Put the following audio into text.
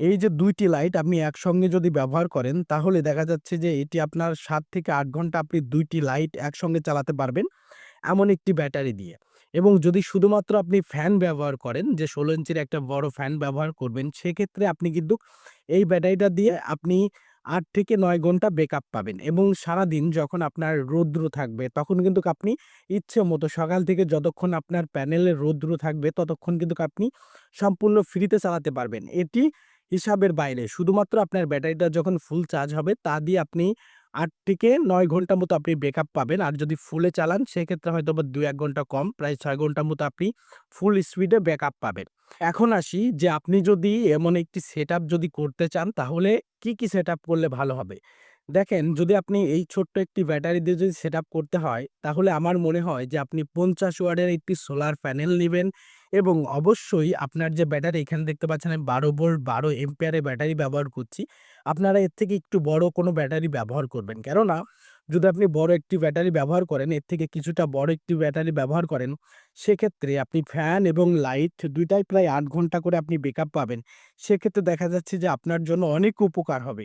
এই যে দুইটি লাইট আপনি একসঙ্গে যদি ব্যবহার করেন, তাহলে দেখা যাচ্ছে যে এটি আপনার সাত থেকে আট ঘণ্টা আপনি দুইটি লাইট একসঙ্গে চালাতে পারবেন এমন একটি ব্যাটারি দিয়ে। এবং যদি শুধুমাত্র আপনি ফ্যান ব্যবহার করেন, যে ১৬ ইঞ্চির একটা বড় ফ্যান ব্যবহার করবেন, সেক্ষেত্রে আপনি কিন্তু এই ব্যাটারিটা দিয়ে আপনি আট থেকে নয় ঘণ্টা ব্যাকআপ পাবেন এবং সারাদিন যখন আপনার রৌদ্র থাকবে, তখন কিন্তু আপনি ইচ্ছে মতো সকাল থেকে যতক্ষণ আপনার প্যানেলে রৌদ্র থাকবে, ততক্ষণ কিন্তু আপনি সম্পূর্ণ ফ্রিতে চালাতে পারবেন। এটি হিসাবের বাইরে শুধুমাত্র আপনার ব্যাটারিটা যখন ফুল চার্জ হবে তা দিয়ে আপনি আট থেকে নয় ঘণ্টা মতো আপনি ব্যাকআপ পাবেন। আর যদি ফুলে চালান সেক্ষেত্রে হয়তো বা দু এক ঘণ্টা কম প্রায় ছয় ঘণ্টা মতো আপনি ফুল স্পিডে ব্যাকআপ পাবেন। এখন আসি যে আপনি যদি এমন একটি সেট যদি করতে চান তাহলে কি, কি সেট করলে ভালো হবে? দেখেন, যদি আপনি এই ছোট্ট একটি ব্যাটারি দিয়ে যদি সেটআপ করতে হয়, তাহলে আমার মনে হয় যে আপনি পঞ্চাশ ওয়ার্ডের একটি সোলার প্যানেল নেবেন এবং অবশ্যই আপনার যে ব্যাটারি, এখানে দেখতে পাচ্ছেন আমি ১২ ভোল্ট ১২ অ্যাম্পিয়ারের ব্যাটারি ব্যবহার করছি। আপনারা এর থেকে একটু বড় কোনো ব্যাটারি ব্যবহার করবেন। কেননা, যদি আপনি বড় একটি ব্যাটারি ব্যবহার করেন, এর থেকে কিছুটা বড় একটি ব্যাটারি ব্যবহার করেন, সেক্ষেত্রে আপনি ফ্যান এবং লাইট দুইটাই প্রায় আট ঘণ্টা করে আপনি ব্যাকআপ পাবেন। সেক্ষেত্রে দেখা যাচ্ছে যে আপনার জন্য অনেক উপকার হবে।